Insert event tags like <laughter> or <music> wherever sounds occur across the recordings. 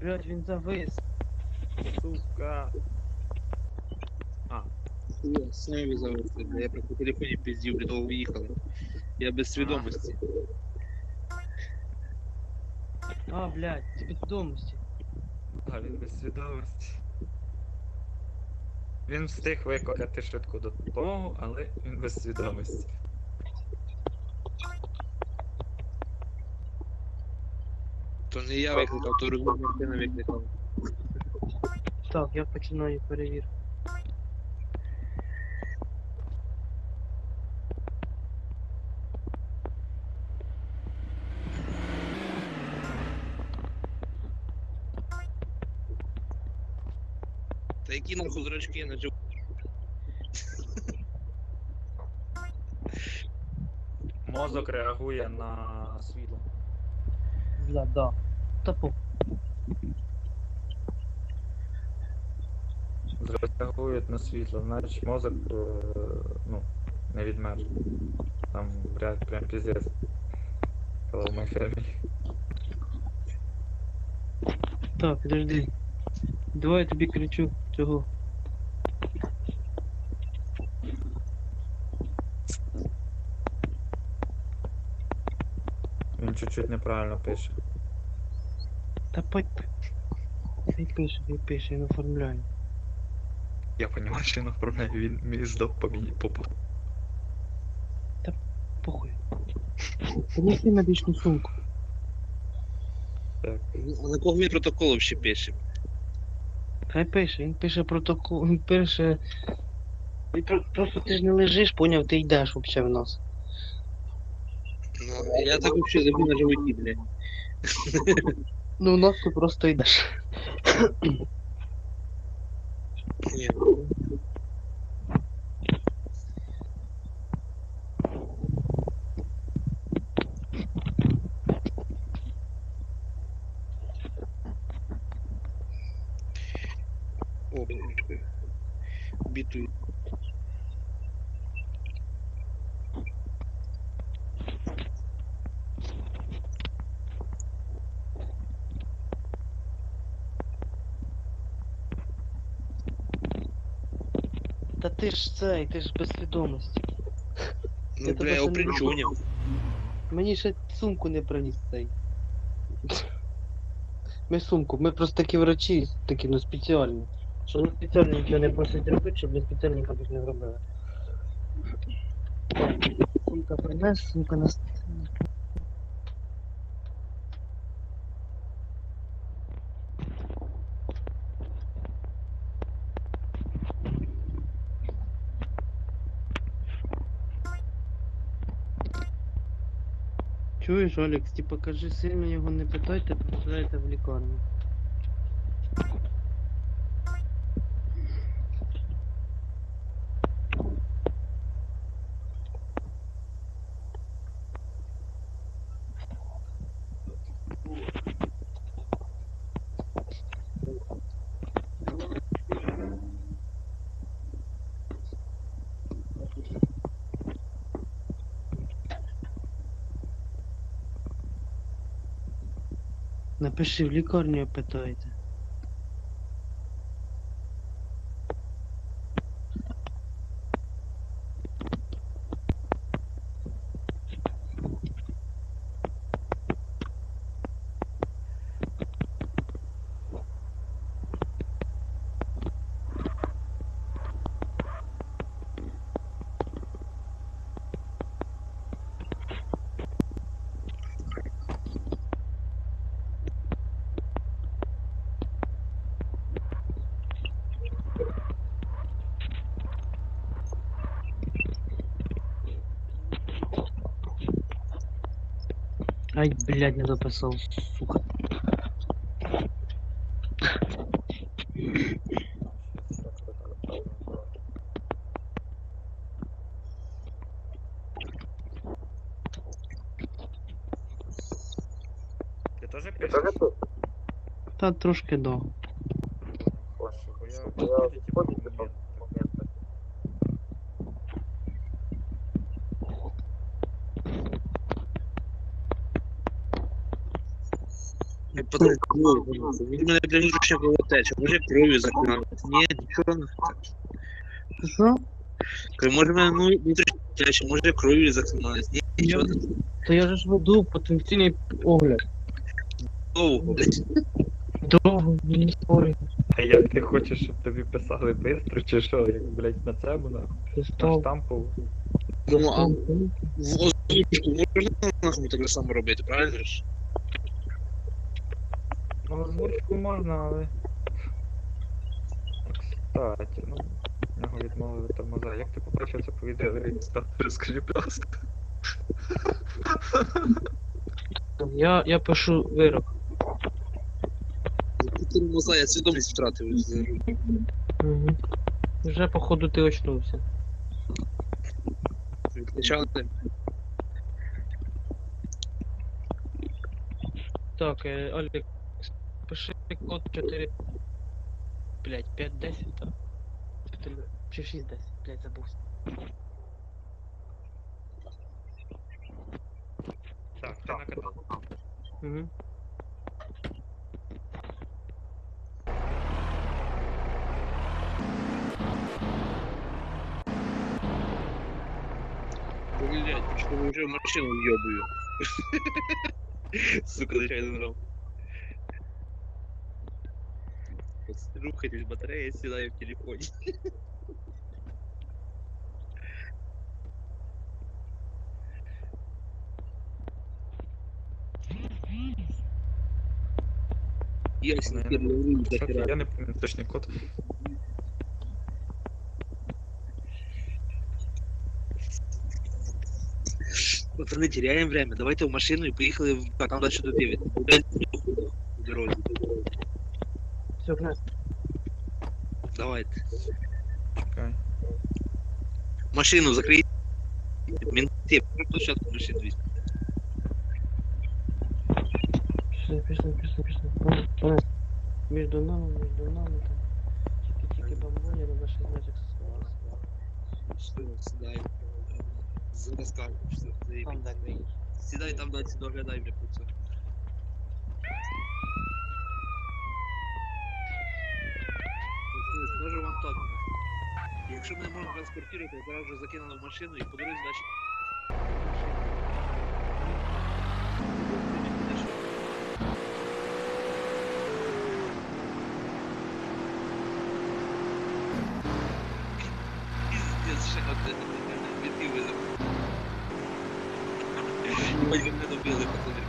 Блять, він завис. Сука. А. Я самі завести, бля. Я прям по телефоні пиздів, блядь, того уїхали. Я без свідомості. А, блять, ти без свідомості. А він без свідомості. Він встиг викликати швидку допомогу, але він без свідомості. Не я викликав, то Руслан Мартина викликав. Так, я починаю перевірку. Та які нахуй зрачки на жив... Мозок реагує на світло. Бля, да. Та по. На світло, значить мозок е, ну, не відмер. Там прям, прям піздець. My family. Так, підожди. Давай я тобі кричу цього. Він чуть-чуть неправильно пише. Та пой. Хай пише, хай пише, я оформляю. Я понимаю, що він оформляє, він мій здох по мені попу. Похуй. Принеси медичну сумку. Так. А на кого він протокол ще пише? Хай пише, він пише протокол, він пише. Він про- Просто ти ж не лежиш, поняв, ти йдеш взагалі в нас. Ну, я так вообще забув на животі, бля. <laughs> Ну у нас ти просто йдеш. Ні. О, блядь. Та ти ж цей, ти ж без свідомості. Ну, Я бля, тебе я ще не. Мені ще сумку не приніс цей. Ми сумку, ми просто такі врачі, такі ну спеціальні. Що не спеціально нічого не просять робити, щоб не спеціально їх не зробили. Сумка принес, сумка нас. Чуєш, Олекс, типа кажи, сильно його не питайте, потрапляєте в лікарню. Напиши в лікарню, питайте. Ай, блядь, не записал, сука. Ти теж пишеш? Та трошки до. Боже, бо я... Я... потом кровь, Він мене для внутрішня кровотеча. Може кров'ю заклали. Ні, нічого не так. Що? Кажу, Може мене ну, внутрішня кровотеча, може кров'ю заклиналась. Ні, нічого не То я же ж веду потенційний огляд. довго, блядь. Довго, не спорю. А як ти хочеш, щоб тобі писали бистро, чи що? Як, блядь, на цьому, на, на Став. штампу? Ну, а в озвучку можна нахуй так само робити, правильно ж? Ну, озвучку можна, але... Кстати, ну, нього відмовили тормоза. Як ти побачив це по відео реєстратор? Розкажи, будь ласка. Я, я пишу вирок. Ти моза, я свідомість втратив. Угу. Вже походу ти очнувся. Відключали. Так, е, пиши код 4. Блять, 5, 10, так? Чотири- Чи 6, 10, блять, забувся. Так, ти накатав. Угу. Блять, что уже машину въебаю. <laughs> Сука, нечаянно нажал. Рухайтесь, батарея седаю в телефоне. Я. Я не пам'ятаю точний код. Пацаны, теряем время. Давайте в машину и поехали а там дальше до 9. В дороге. Все, князь. Давайте. Чекай. Машину закрыть. Менты, площадку машину везти. Пішли, пішли, пішли, пішли. Пане, пане. Между нами, между нами там. Тільки-тільки бамбоні, на наших значок Что, седай. Зараскал, что Там так вийде. Седай там дальше, доглядай мне пуца. Так. Якщо мене можна транспортувати, я зараз вже закинули в машину і по дорозі. Пиздец, ще один біти визов. Ебать, как добили, пацаны.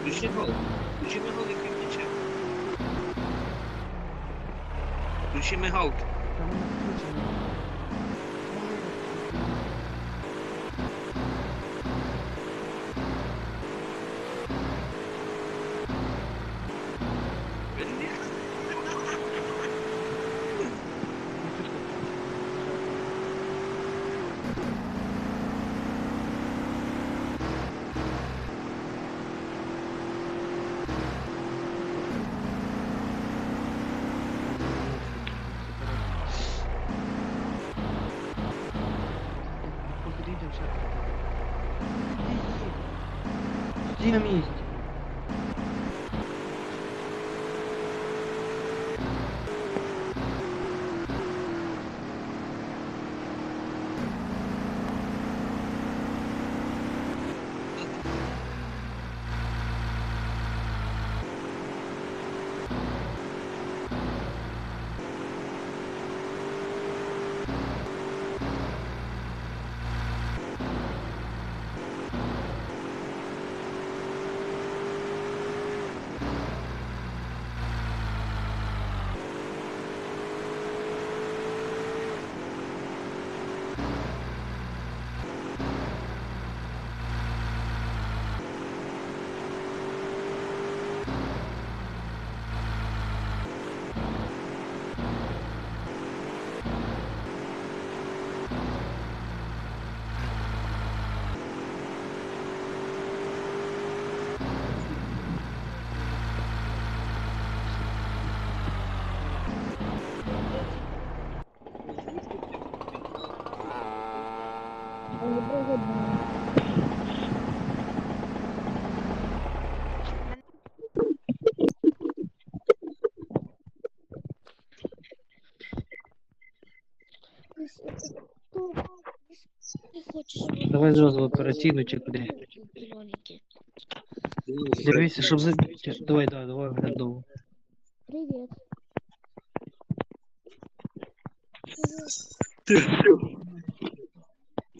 Включи гол. Включи мигалки. Там Gdzie na miejscu? Давай зразу в операційну чи куди. Дивися, щоб за. Давай, давай, давай, глядово. Привіт. Ти що?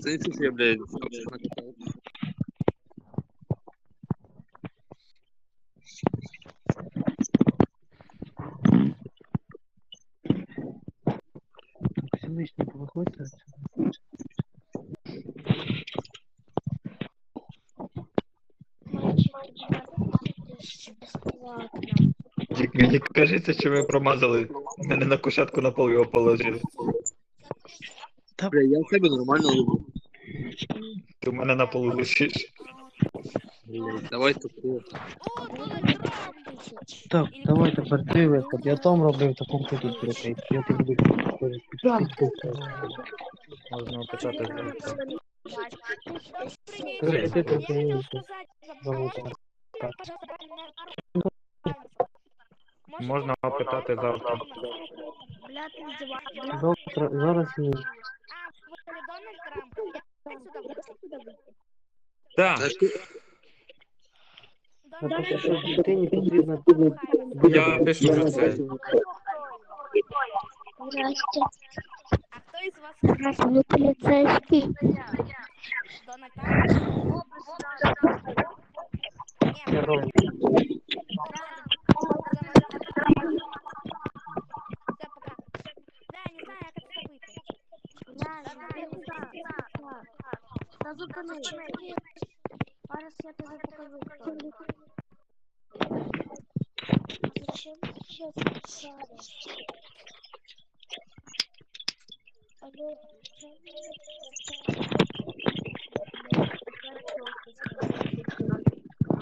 Це я, блядь, безплатно. Мені кажеться, що ви промазали. Мене на кушетку на пол його положили. Бля, я в себе нормально люблю. Ти в мене на полу лишиш. Давай тут. Тисяч. Так, давай тепер ти виход. Я там робив, ти тут прикрий. Я тобі буду. Можна завтра. Скажи, ти тут не Можна опитати завтра. Завтра, зараз ні. Так, Та А що дитині потрібно я пишу за це. Здрасте. А кто из вас Ви поліцейський. Выйти. Та зупини. Зараз я тобі покажу. Зачем сейчас зараз? Алло, чому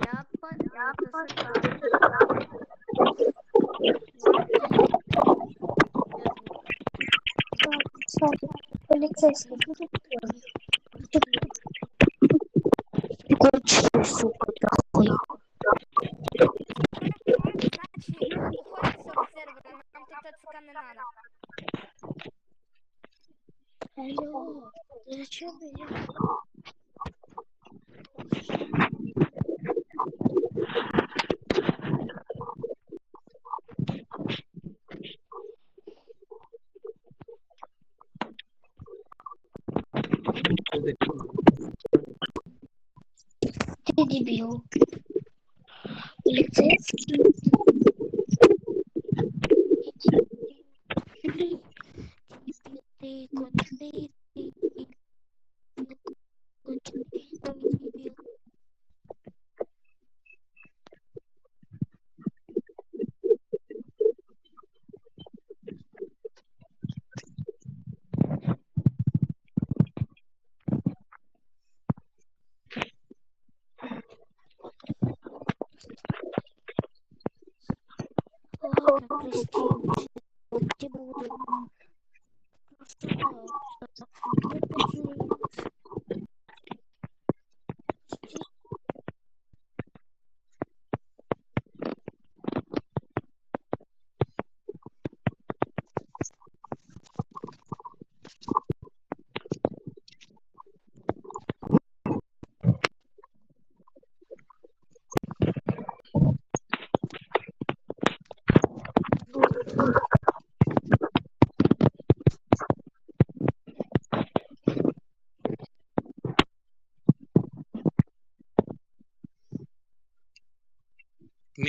Я по... Я Полицейский. Кончи, сука, нахуй. Значит, Ты дебил. Полицейский. Thank you.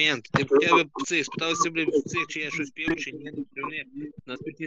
Мент, ти б тебе цих спитався, б цих, чи я щось пів, чи ні, спиртні